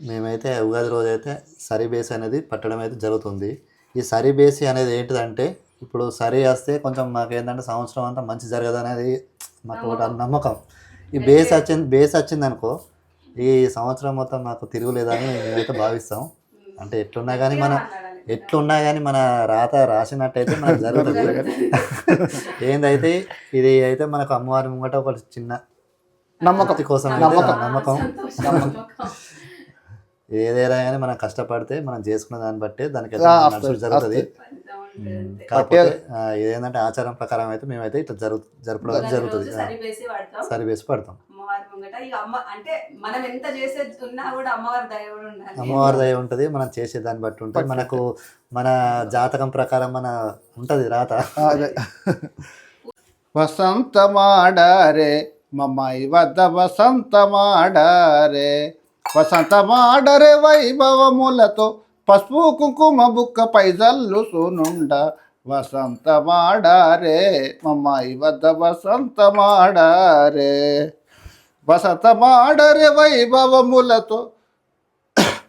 మేమైతే ఉగాది రోజు అయితే సరి బేసి అనేది పట్టడం అయితే జరుగుతుంది. ఈ సరి బేసి అనేది ఏంటిదంటే ఇప్పుడు సరి వస్తే కొంచెం మాకు ఏంటంటే సంవత్సరం అంతా మంచి జరగదు అనేది మాకు ఒక నమ్మకం. ఈ బేస్ వచ్చింది బేస్ వచ్చింది అనుకో ఈ సంవత్సరం మొత్తం మాకు తిరుగులేదని మేమైతే భావిస్తాం. అంటే ఎట్లున్నా కానీ మన ఎట్లున్నా కానీ మన రాత రాసినట్టయితే మనకు జరుగుతుంది. ఏందైతే ఇది అయితే మనకు అమ్మవారి ముంగట ఒక చిన్న నమ్మకం. కోసం నమ్మకం. నమ్మకం. ఏదైనా కానీ మనం కష్టపడితే మనం చేసుకున్న దాన్ని బట్టి దానికి జరుగుతుంది. కాకపోతే ఇదేంటంటే ఆచారం ప్రకారం అయితే మేమైతే ఇట్లా జరుగు జరపడం జరుగుతుంది. ఆ, సరి వేసి వాడతాం. సరి వేసి పడతాం. అమ్మవారి ముంగట ఇక అమ్మ అంటే మనం ఎంత చేసేది ఉన్నా కూడా అమ్మవారి దయ కూడా ఉండాలి. అమ్మవారి దయ ఉంటుంది మనం చేసే దాన్ని బట్టి ఉంటుంది. మనకు మన జాతకం ప్రకారం మన ఉంటుంది రాత. వసంతమాడారే మమ్మాయి వద్ద వసంతమాడారే వసంతమాడరే వైభవములతో పసుపు కుంకుమ బుక్క పైజల్లు సునుండ. వసంతమాడారే మమ్మాయి వద్ద వసంతమాడారే వసంతమాడరే వైభవములతో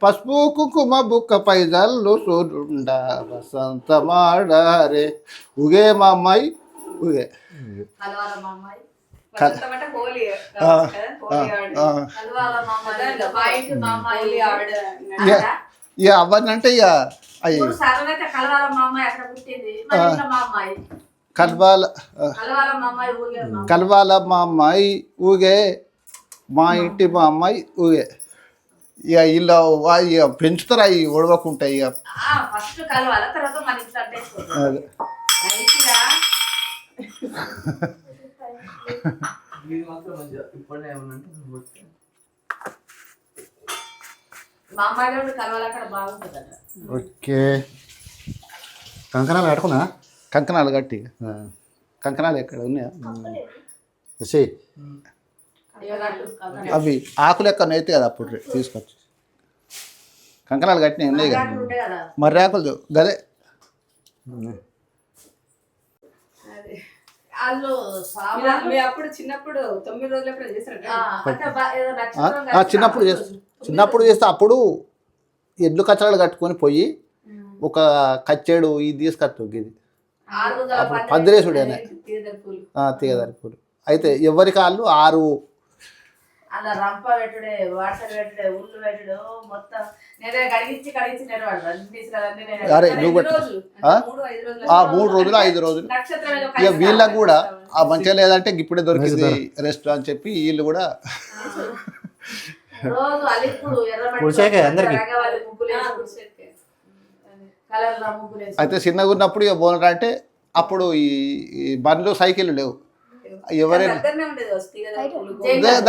పసుపు కుంకుమ బుక్క పైజల్లు సునుండ. వసంతమాడారే ఉగే మా అమ్మాయి ఉగే. ఇక ఇక అవన్నీ అంటే ఇక అయితే కలవాల కలవాల మా అమ్మాయి ఊగే మా ఇంటి మా అమ్మాయి ఊగే. ఇక ఇలా ఇక పెంచుతారు అవి ఒడవకుంటాయి ఇక ఫస్ట్ ఓకే. కంకణాలు కట్టుకున్నా కంకణాలు కట్టి. కంకణాలు ఎక్కడ ఉన్నాయా? కట్టు. అవి ఆకులు ఎక్కడ అయితే కదా అప్పుడు రే- తీసుకొచ్చి. కంకణాలు కట్టినవి ఉన్నాయి కదా. మర్రి ఆకులు గదే. వాళ్ళు సామాన్లు మీ అప్పుడు చిన్నప్పుడు తొమ్మిది రోజులు ఎప్పుడు చేశారు అంటే బా- ఏదో ఆ, నక్షత్రం ఆ, చిన్నప్పుడు చేస్తా చిన్నప్పుడు చేస్తే అప్పుడు ఎడ్లు కచ్చడాలు కట్టుకొని పోయి ఒక కచ్చేడు ఇది తీసుకొచ్చు ఇది ఆరు వందల అప్పుడు పందిరేసుడేనే. పూలు. తీగదారి పూలు. అయితే ఎవరి కాళ్ళు? ఆరు అలా రంప పెట్టుడే వాటర్ పెట్టుడే ఉల్లు పెట్టుడు మొత్తం నేనే కడిగించి కడిగించి నేనే. ఆ? మూడు ఐదు రోజులు ఆ మూడు రోజులు ఐదు రోజులు. ఇక వీళ్ళకి. కూడా ఆ మంచిగా లేదంటే ఇప్పుడే దొరికింది రెస్ట్ అని చెప్పి వీళ్ళు కూడా రోజు అలిప్పుడు అయితే చిన్నగా ఉన్నప్పుడు ఇక బోనర్ అంటే అప్పుడు ఈ ఈ బండ్లు సైకిల్ లేవు. ఎవరైనా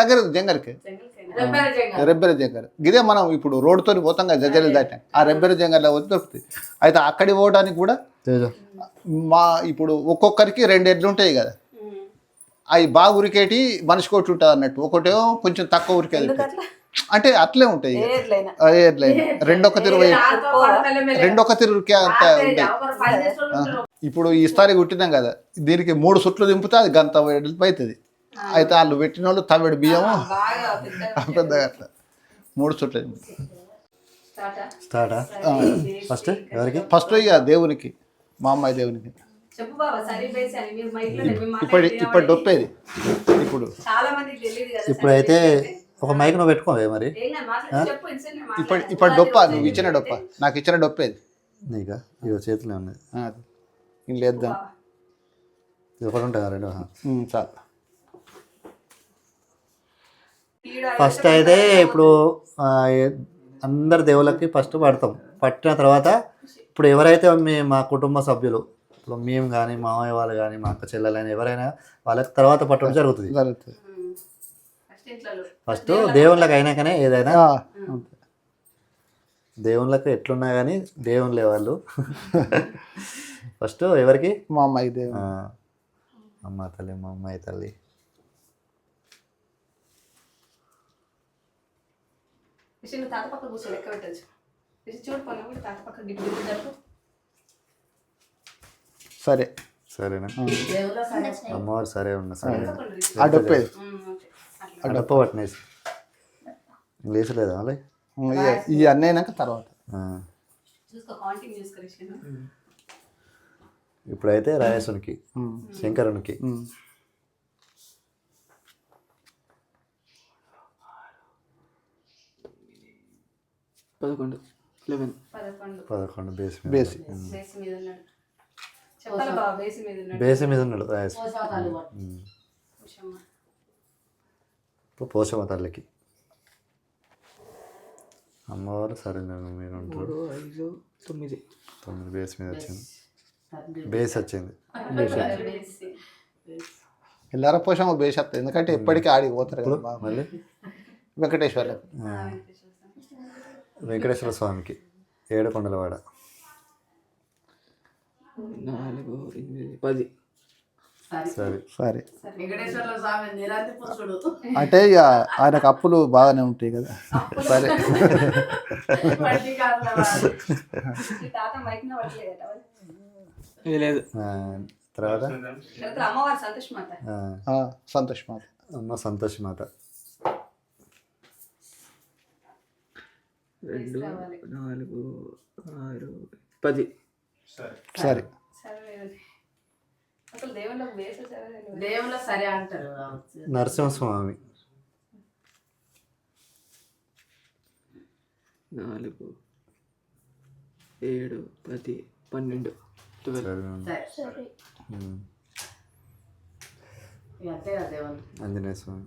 దగ్గర జంగర్కి రెబ్బెర జంగ. రెబ్బెర జంగర్ ఇదే మనం ఇప్పుడు రోడ్డుతో పోతాం కదా జగ్గలు దాటి. ఆ రెబ్బెర జంగర్లో వచ్చి దొరుకుతుంది అయితే అక్కడికి పోవడానికి కూడా తేజ. మా ఇప్పుడు ఒక్కొక్కరికి రెండు ఎడ్లు ఉంటాయి కదా. అవి బాగా ఉరికేటి మనిషి కొట్టి ఉంటుంది అన్నట్టు ఒకటేమో కొంచెం తక్కువ ఉరికేది? అంటే అట్లే ఉంటాయి ఇక. ఏర్లైనా. అదే ఎడ్లైన రెండొక తిరుగు. రెండొక తిరుగుకే అంత ఉంటాయి. ఇప్పుడు ఈ స్థాయి కుట్టినాం కదా దీనికి మూడు సుట్లు దింపితే అది గంత అవుతుంది అయితే వాళ్ళు పెట్టిన వాళ్ళు తమిడి బియ్యము పెద్దగా అట్లా మూడు సుట్లు దింపుతారు. స్టార్టా? స్టార్టా ఫస్ట్ ఎవరికి ఫస్ట్ ఇక దేవునికి మా అమ్మాయి దేవునికి. ఇప్పటి డొప్పేది ఇప్పుడు చాలా ఒక మైక్ నువ్వు పెట్టుకోవే మరి. మాట్లాడను. ఇప్పటి డొప్ప నువ్వు ఇచ్చిన డొప్ప. నాకు ఇచ్చిన డొప్పేది నీకా? ఇగో చేతిలో ఉన్నది ఆ, ఇంక లేద్దాం ఇది ఒకటి ఉంటుంది రెండు? చాలు. ఫస్ట్ అయితే ఇప్పుడు అందరి దేవుళ్ళకి ఫస్ట్ పడతాం. పట్టిన తర్వాత ఇప్పుడు ఎవరైతే మీ మా కుటుంబ సభ్యులు ఇప్పుడు మేము కానీ మామయ్య వాళ్ళు కానీ మా అక్క చెల్లెలు కానీ ఎవరైనా వాళ్ళకి తర్వాత పట్టడం జరుగుతుంది. జరుగుతుంది. ఫస్ట్ దేవుళ్ళకి అయినాకనే ఏదైనా ఆ, దేవుళ్ళకి ఎట్లున్నా కానీ దేవుళ్ళే వాళ్ళు. ఫస్ట్ ఎవరికి? మా అమ్మాయి అమ్మ తల్లి మా అమ్మాయి తల్లి. తాత పక్క పెట్టచ్చు? చూడు పని తాత పక్క సరే. సరేనా? దేవులో సరే. అమ్మవారు సరే ఉన్న సరే. ఆ. అడప్ప పట్టినేసి లేచలేదా ఇక- ఈ అన్నీ అయినాక తర్వాత. ఇప్పుడైతే రాయేశునికి ఉమ్. శంకరునికి. పదకొండు. లెవెన్. పదకొండు. బేస్ మీద. బేసి. బేసి మీద ఉన్నాడు చెప్పాలి బాబా బేసి మీద ఉన్నాడు బేసి మీద ఉన్నాడు రాయేశు ఉమ్. ఉషమ్మ. ఇప్పుడు పోషమ్మ తల్లికి? అమ్మవారు సరే మీరు ఉంటారు. ఐదు తొమ్మిది. తొమ్మిది బేస్ మీద వచ్చింది. బేస్ వచ్చింది. బేసి. ఎల్లార పోషమ్మ బేషత్త ఎందుకంటే ఎప్పటికీ ఆడికి పోతారు కదా బాగా. మళ్ళీ? వెంకటేశ్వర్లకు ఆ, వెంకటేశ్వర స్వామికి ఏడుకొండలవాడ నాలుగు ఎనిమిది పది. సరే. సరే. అంటే ఇక ఆయనకు అప్పులు బాగానే ఉంటాయి కదా. సరే. లేదు. ఆ, తర్వాత? ఇక్కడ అమ్మవారు సంతోష్ మాత. ఆ, ఆ, సంతోష్ మాత. అమ్మ సంతోష్ మాత. రెండు నాలుగు ఆరు పది. సరే సరే అసలు దేవుళ్ళకి వేసే సరే దేవుళ్ళ సరే అంటారు. నరసింహస్వామి. నాలుగు ఏడు పది పన్నెండు ఆంజనేయ స్వామి.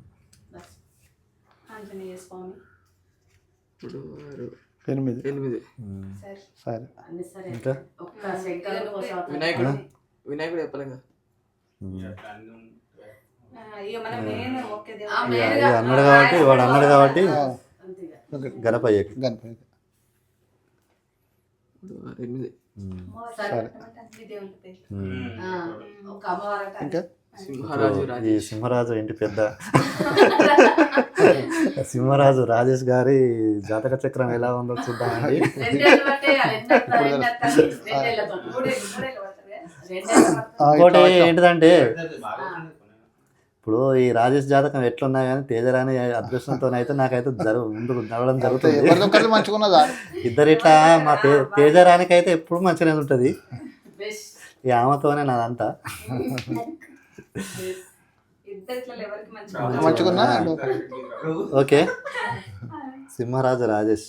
ఆంజనేయ స్వామి. ఇప్పుడు ఎనిమిది. సరే. ఇంకా? వినాయకుడు. వినాయకుడు చెప్పలేగా అన్నాడు కాబట్టి వాడు అన్నాడు కాబట్టి ఎనిమిది. అంటే ఇంకా? సింహరాజు ఈ రాజు సింహరాజు ఇంటి పెద్ద? సింహరాజు రాజేష్ గారి జాతక చక్రం ఎలా ఉందో చూద్దామండి. ఇంకోటి ఏంటిదంటే ఇప్పుడు ఈ రాజేష్ జాతకం ఎట్లున్నా కానీ తేజరాని అదృష్టంతో అయితే నాకైతే జరుగు ముందుకు నడవడం జరుగుతుంది. ఇద్దరు ఇట్లా మా తే తేజరానికి అయితే ఎప్పుడు మంచిగానే ఉంటుంది. బెస్ట్. ఈ ఆమెతోనే నాదంతా. ఓకే. సింహరాజు రాజేష్.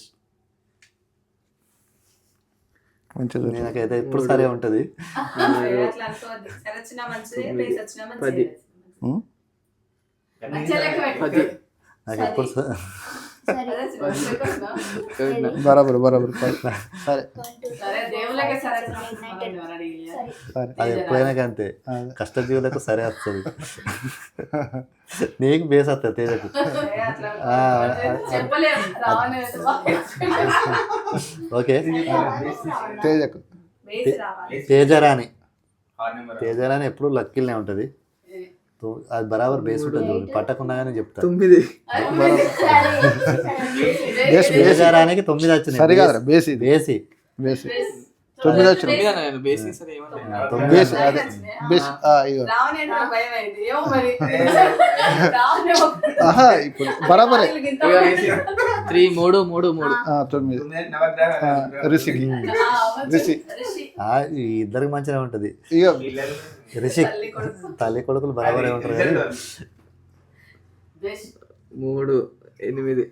మంచిగా నేనకైతే ఎప్పుడు సరే ఉంటుంది. పది. నాకు ఎప్పుడు బరాబర్ బరాబర్. సరే. అది ఎప్పుడైనా అంతే అదే. కష్టజీవులకు సరే వస్తుంది. నీకు బేస్ వస్తుంది తేజకు. ఓకే. తేజకు. వేసి రావాలి. తేజరాని తేజరాని ఎప్పుడు లక్కీలనే ఉంటుంది. అది బరాబర్ బేస్ ఉంటుంది పట్టకుండా కానీ చెప్తా తొమ్మిది. బేస్ బేస్ తేజరానికి తొమ్మిది వచ్చినాయి. సరే కాదురా బేస్ బేసి. బేస్. తొమ్మిది వచ్చిన బేస్ అదే. బేస్ ఆ, ఇగో. రావణి అంటే నాకు భయం అయింది. ఏమో మరి. రావణి ఒక- ఆహా ఇప్పుడు బరాబరే. త్రీ మూడు మూడు మూడు. తొమ్మిది. ఆ, ఈ ఇద్దరికి మంచిగా ఉంటుంది. ఇగో. రిషి తల్లి కొడుకు తల్లి కొడుకులు బరాబరే ఉంటారు. మూడు ఎనిమిది.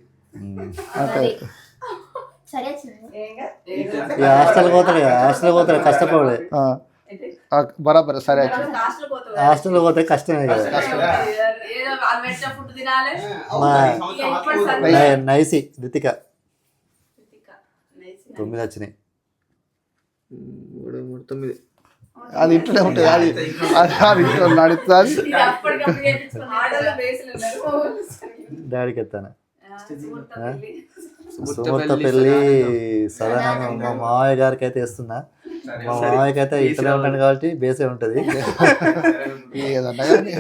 హాస్టల్ పోతాడు కదా హాస్టల్ పోతాడు కష్టపడే బరాబర్ సరే హాస్టల్ పోతే కష్టమే కదా. నైసి రితిక. తొమ్మిది వచ్చినాయి. మూడు మూడు తొమ్మిది. అది ఇంట్లోనే ఉంటుంది. అది అది అది ఇంట్లో నడుస్తుంది. డాడీకి ఎత్తాను. సుమూర్త పెళ్ళి. సాధారణంగా మా మావయ్య గారికి అయితే ఇస్తున్నా మా మావయ్యకి అయితే ఇతనే ఉంటాడు కాబట్టి బేసే ఉంటుంది. ఏదన్నా కానీ.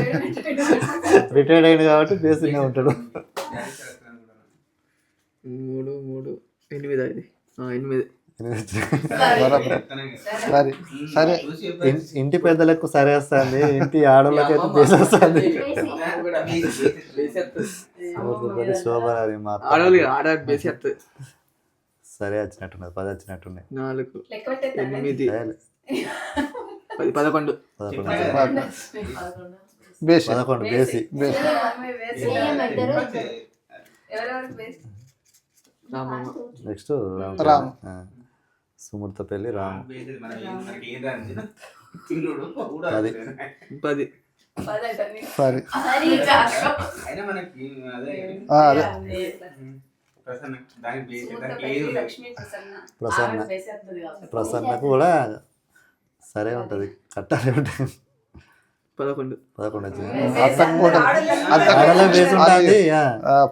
రిటైర్డ్ అయింది కాబట్టి బేసిక్గా ఉంటాడు. మూడు మూడు. ఎనిమిది అది. ఆ, ఎనిమిది. సరే. సరే. ఇంటి పెద్దలకు సరే వస్తుంది ఇంటి ఆడవాళ్ళకి వస్తుంది శోభరాని మా సరే వచ్చినట్టున్నది పది వచ్చినట్టున్నాయి. నాలుగు ఎనిమిది పది పదకొండు. బేసి. పదకొండు. బేసి. నెక్స్ట్ రామ్. సుమూర్త పెళ్ళి రామ్. పిల్లుడు అది. పది. సరే అదే. ప్రసన్న ప్రసన్న. ప్రసన్నకు కూడా సరే ఉంటుంది. కట్టాలి ఉంటుంది. పదకొండు. పదకొండు వచ్చింది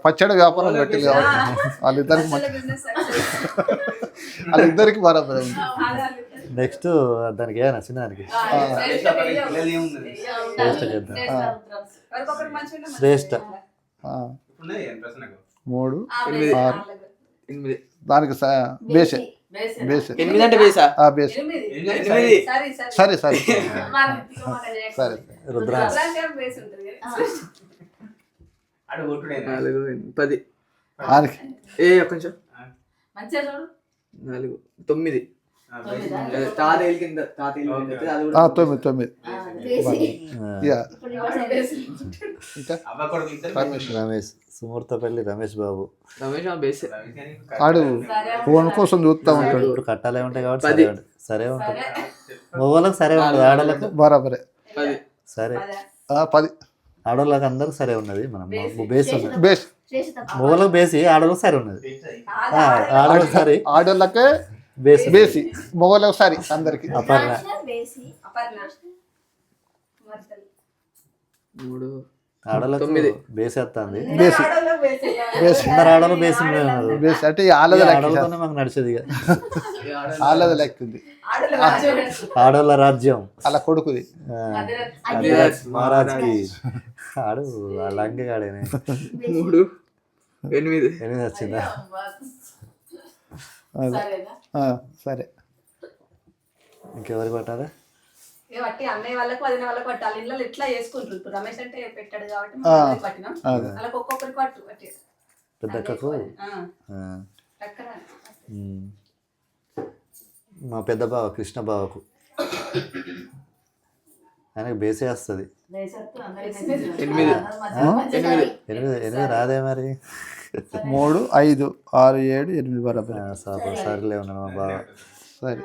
పచ్చడి వ్యాపారం పెట్టింది కాబట్టి వాళ్ళిద్దరికి వాళ్ళిద్దరికి బరాబర్ ఉంది. నెక్స్ట్ దానికి ఏనా చిన్నదానికి పిల్లలు ఏమున్నది శ్రేష్ఠ చేద్దాం ప్రసన్నకు మూడు. ఆరు. దానికి బేసే? బేసే ఎనిమిది అంటే బేసా? ఆ బేస్. ఎనిమిది. ఎనిమిది. సరే సరే. సరే నాలుగు పది. ఆయనకి ఏ ఒక్క నిమిషం. నాలుగు తొమ్మిది. తొమ్మిదా? తొమ్మిది రమేష్ రమేష్ సుమూర్త పెళ్ళి రమేష్ బాబు. రమేష్ బేసే. ఆడు సరే ఫోన్ కోసం చూస్తా ఉంటాడు. ఇప్పుడు కట్టాలే ఉంటాయి కాబట్టి. సరే ఉంటుంది సరే ఉంటుంది సరే. ఉంటుంది ఆడవాళ్ళకు బరాబరే. సరే. పదా? ఆడవాళ్ళకి అందరికి సరే ఉన్నది మనం బేస్. ఉన్నది. బేస్. మగవాళ్ళకి బేసి ఆడవాళ్ళకి సరే ఉన్నది. ఆడవాళ్ళకి సరే. ఆడోళ్ళకే బేసి. బేసి. మొగోళ్ళకి ఒకసారి అందరికి. అపర్ణ. మూడు. బేసి వస్తుంది బేసి. బేస్ అందరు అంటే లెక్క ఆడవాళ్ళతోనే మాకు నడిచేది ఇక. ఆలద లెక్కింది ఆడోళ్ళ రాజ్యం. అలా కొడుకుది. మహారాజ్కి. ఆడు వాళ్ళ అంగగాడేనే మూడు. ఎనిమిది. ఎనిమిది వచ్చిందా? సరే. ఇంకెవరికి పట్టాలి ఏ బట్టి అన్నయ్య వాళ్ళకి వదిన వాళ్ళకి పట్టాలి ఇళ్ళలో ఇట్లా చేసుకుంటారు. ఇప్పుడు రమేష్ అంటే పెట్టాడు కాబట్టి పట్టినాం వాళ్ళకి ఒక్కొక్కరికి పట్టు పట్టి పెద్దక్కకు. మా పెద్ద బావ కృష్ణ బావకు. ఆయనకు బేసే వస్తుంది. ఎనిమిది. ఎనిమిది రాదే మరి. మూడు ఐదు ఆరు ఏడు ఎనిమిది బరాబర్ సరిలే ఉన్నాను మా బావ. సరే.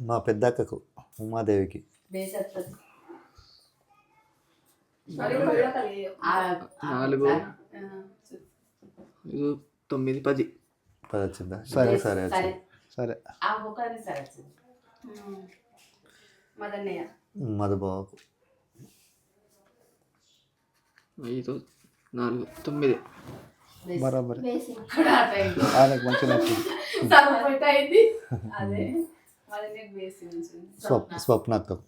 మా పెద్దక్కకు ఉమాదేవికి. నాలుగు. తొమ్మిది పది. పది. వచ్చిందా సరే. సరే. సరే. వచ్చింది. సరే ఆ ఒక్కరిని సరే వచ్చింది ఉమ్. మదన్నయ్య మధు బావకు ఐదు నాలుగు తొమ్మిది. బరాబర్. ఆయనకు మంచి నచ్చింది సరిపోయి అయింది. అదే. మదన్నయ్యకి బేసి ఉంచింది. స్వప్ స్వప్న. అక్కకు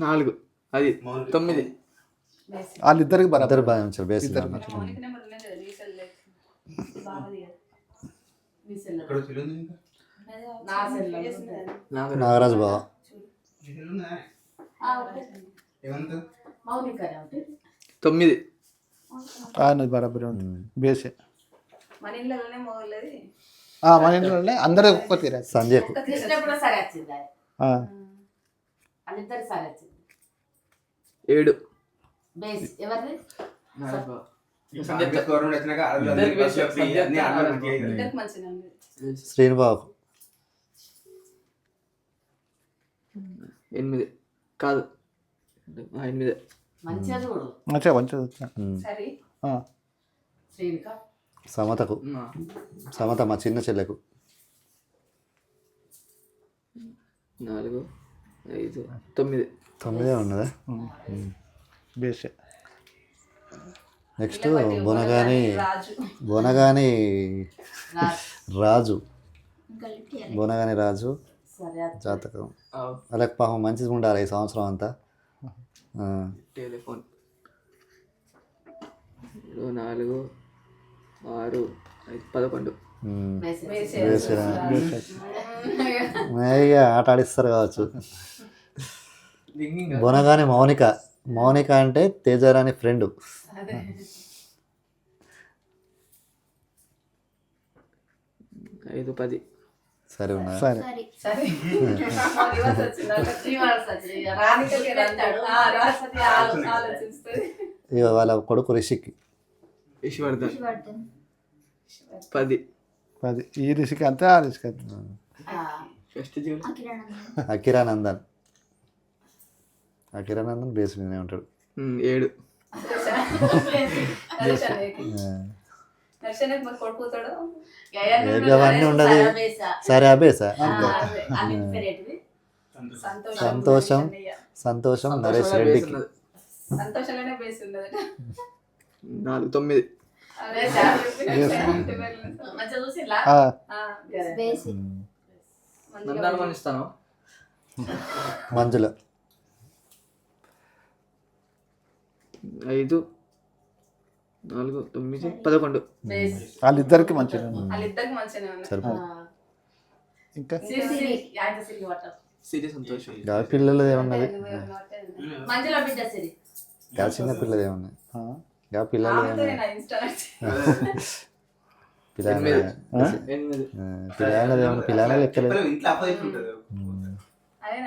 నాలుగు అది తొమ్మిది. బేసి. వాళ్ళిద్దరికి బరాబర్. బాగా ఉంచారు బేసి. నాగరాజు. నాగరాజు తొమ్మిది. బరాబర్ ఉంటుంది. బేసే మన ఇళ్ళలోనే మొగలది ఆ, మన ఇంట్లోనే అందరూ ఒక్క తీరా వచ్చింది ఏడు. బేస్ ఎవరిది? గవర్నమెంట్ వచ్చినాక అడవులు ఇద్దరికి అందరికీ వేసి వచ్చి అన్ని అడవులు మంచిగా అయ్యాయి. ఇద్దరికి మంచిగా ఉంది. శ్రీను బావకు ఎనిమిది. కాదు. ఎనిమిదే. మంచిగా చూడు. మంచిగా మంచిగా వచ్చిన. సరే. ఆ, శ్రీనిక. సమతకు. సమత మా చిన్న చెల్లెకు. నాలుగు ఐదు తొమ్మిది. తొమ్మిదే ఉన్నదా. బేసే. నెక్స్ట్ బొనగాని రాజు. బొనగాని రాజు. బొనగాని రాజు. జాతకం. వాళ్ళకి పాపం మంచిగా ఉండాలి ఈ సంవత్సరం అంతా. టెలిఫోన్. నాలుగు ఆరు ఐదు పదకొండు. ఆట ఆడిస్తారు కావచ్చు. బొనగాని మౌనిక. మౌనిక అంటే తేజారాణి ఫ్రెండ్. అదే. ఐదు పది. సరే ఉన్నా. సరే. ఇక వాళ్ళ కొడుకు రిషిక్. విష్ణువర్ధన్ పది. పది. ఈ రిసిక్ అంతే ఆ అంతే. అఖిలానందన్. అకిరానందన్ అకిరానందన్ బేస్ మీదనే ఉంటాడు. ఏడు. అవన్నీ ఉండదు. సరే అబేసా? సంతోషం. సంతోషం సంతోషం నరేష్ రెడ్డికి. సంతోషంలోనే బేస్ ఉన్నదట నాలుగు తొమ్మిది. మంజుల. ఐదు. నాలుగు తొమ్మిది పదకొండు. వాళ్ళిద్దరికి మంచిగా ఇంకా? సిరి, సంతోషం. గా పిల్లలది ఏమన్నది? చిన్న పిల్లది ఏమన్నది? ఆ, గా పిల్లలు ఏమన్నది? నేను ఇన్స్టా పిల్లలు పిల్లలు లెక్కలేదు. పిల్లలు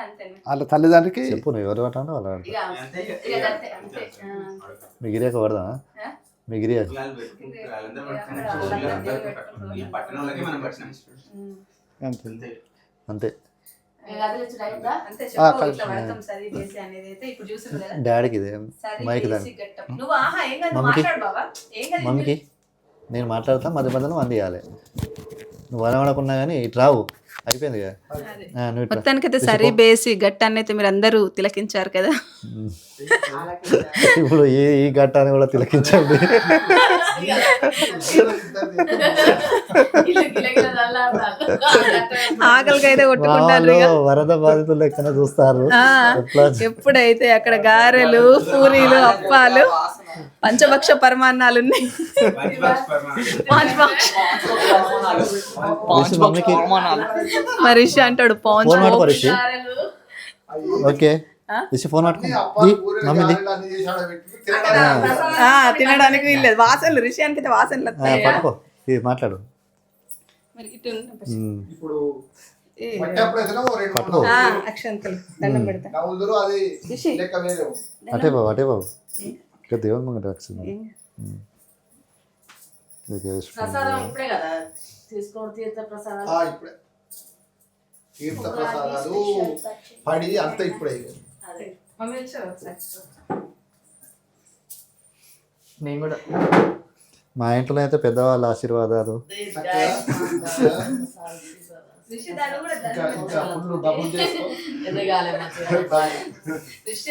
అంతే వాళ్ళ తల్లిదండ్రికి చెప్పు నువ్వు ఎవరు పట్టండి వాళ్ళు ఇక అంతే ఇక. ఇక అంతే. అంతే. డాడీకి ఇదే సరి మైక్ దాని గట్టం. నువ్వు ఆహా ఏం కాదు మమ్మీకి? మమ్మీకి. నేను మాట్లాడతా మధ్య మధ్యలో మంది ఇవ్వాలి. నువ్వు అనవడకున్నా కానీ ఇటు రావు. అయిపోయింది ఇట్లా. మొత్తానికైతే సరి బేసి గట్టాన్ని అయితే మీరు అందరూ తిలకించారు కదా. ఇప్పుడు ఈ ఈ ఘట్టాన్ని కూడా తిలకించండి. ఇల్లు గిల గిల చల్లారుతారు. ఆకలికి అయితే కొట్టుకుంటారు వరద బాధితులు లెక్కన చూస్తారు. ఎప్పుడైతే అక్కడ గారెలు పూరీలు అప్పాలు. పంచభక్ష పరమాన్నాలు ఉన్నాయి పంచభక్ష రిషి మమ్మీకి మరి రిషి అంటాడు పాంచ్. ఓకే. ఫోన్ తినడానికి వీల్లేదు. వాసనలు రిషి అయితే వాసనలు పట్టుకో. మాట్లాడు. అక్షంతలు. దండం పెడతా. అటే బాబు అటే బాబు. ఇక్కడ దేవుని వచ్చింది ఓకే, ప్రసాదం ఇప్పుడే కదా? తీసుకోండి తీర్థ ప్రసాదాలు ఆ, ఇప్పుడే. తీర్థ ప్రసాదాలు పడి అంత ఇప్పుడే నేను కూడా. మా ఇంట్లో అయితే పెద్దవాళ్ళ ఆశీర్వాదాలు.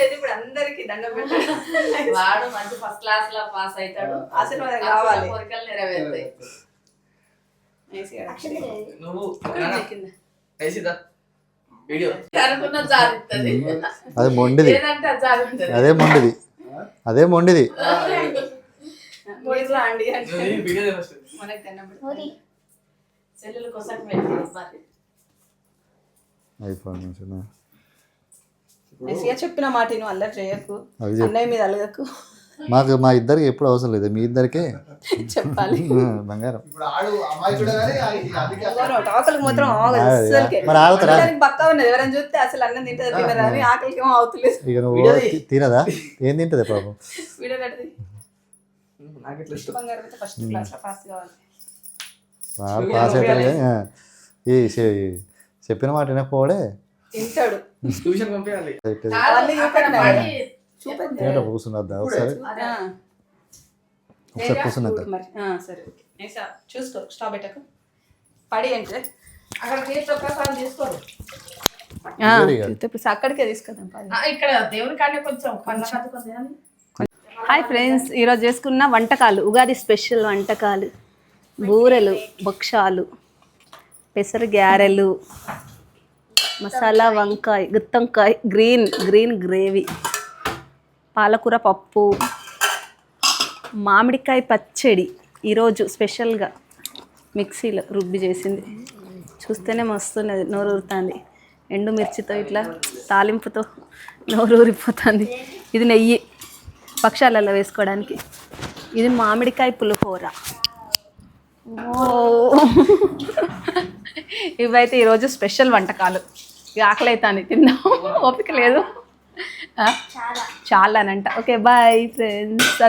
ఇప్పుడు అందరికి దండం పెట్టాడు వాడు మంచి ఫస్ట్ క్లాస్లో పాస్ అవుతాడు. ఆశీర్వాదం కావాలి. కోరికలు నెరవేరుతాయి. అదే మొండిది. అది మొండిది. అదే మొండిది. మనకి సెల్లుల కోసం మంచిగా. రిషిగా చెప్పిన మాట నువ్వు అల్లరి చేయకు. అన్నయ్య మీద అలగకు. మాకు మా ఇద్దరికి ఎప్పుడు అవసరం లేదు మీ ఇద్దరికే. చెప్పాలి. బంగారం. ఆకలికి మాత్రం ఆగుతారా? బక్క ఉన్నది. ఎవరైనా చూస్తే అసలు అన్నం తింటుందా తినరా అని ఆకలికి ఏమో అవుతలేదు. ఇక నువ్వు తి- తినదా? ఏం తింటది పాపం? అయితే పాస్ ఆ, ఈ. చెప్పిన మాట వినకపోవడే. తింటాడు. ట్యూషన్ పంపించాలి. అవన్నీ చూపెట్టినా చూపెట్టినా ఏంటో కూర్చున్నద్దా ఒకసారి. ఆ. ఒకసారి కూర్చున్నద్దా మరి. ఆ, సరే చూసుకో స్టాప్ పెట్టకు. పడి అక్కడ తీసుకోరు. అక్కడికే తీసుకుందాం ఇక్కడ దేవుని కాడే కొంచెం హాయ్ ఫ్రెండ్స్ ఈరోజు చేసుకున్న వంటకాలు ఉగాది స్పెషల్ వంటకాలు బూరెలు భక్షాలు పెసర గారెలు మసాలా వంకాయ గుత్తంకాయ గ్రీన్ గ్రీన్ గ్రేవీ పాలకూర పప్పు మామిడికాయ పచ్చడి. ఈరోజు స్పెషల్గా మిక్సీలో రుబ్బి చేసింది. చూస్తేనే మస్తున్నది నోరు ఊరుతుంది ఎండు మిర్చితో ఇట్లా తాలింపుతో నోరు ఊరిపోతుంది ఇది నెయ్యి పక్షాలలో వేసుకోవడానికి. ఇది మామిడికాయ పులిహోర. ఇవైతే ఈరోజు స్పెషల్ వంటకాలు. ఇక ఆకలి అవుతాను తిందాం. ఓపిక లేదు? చాలానంట. Okay bye friends.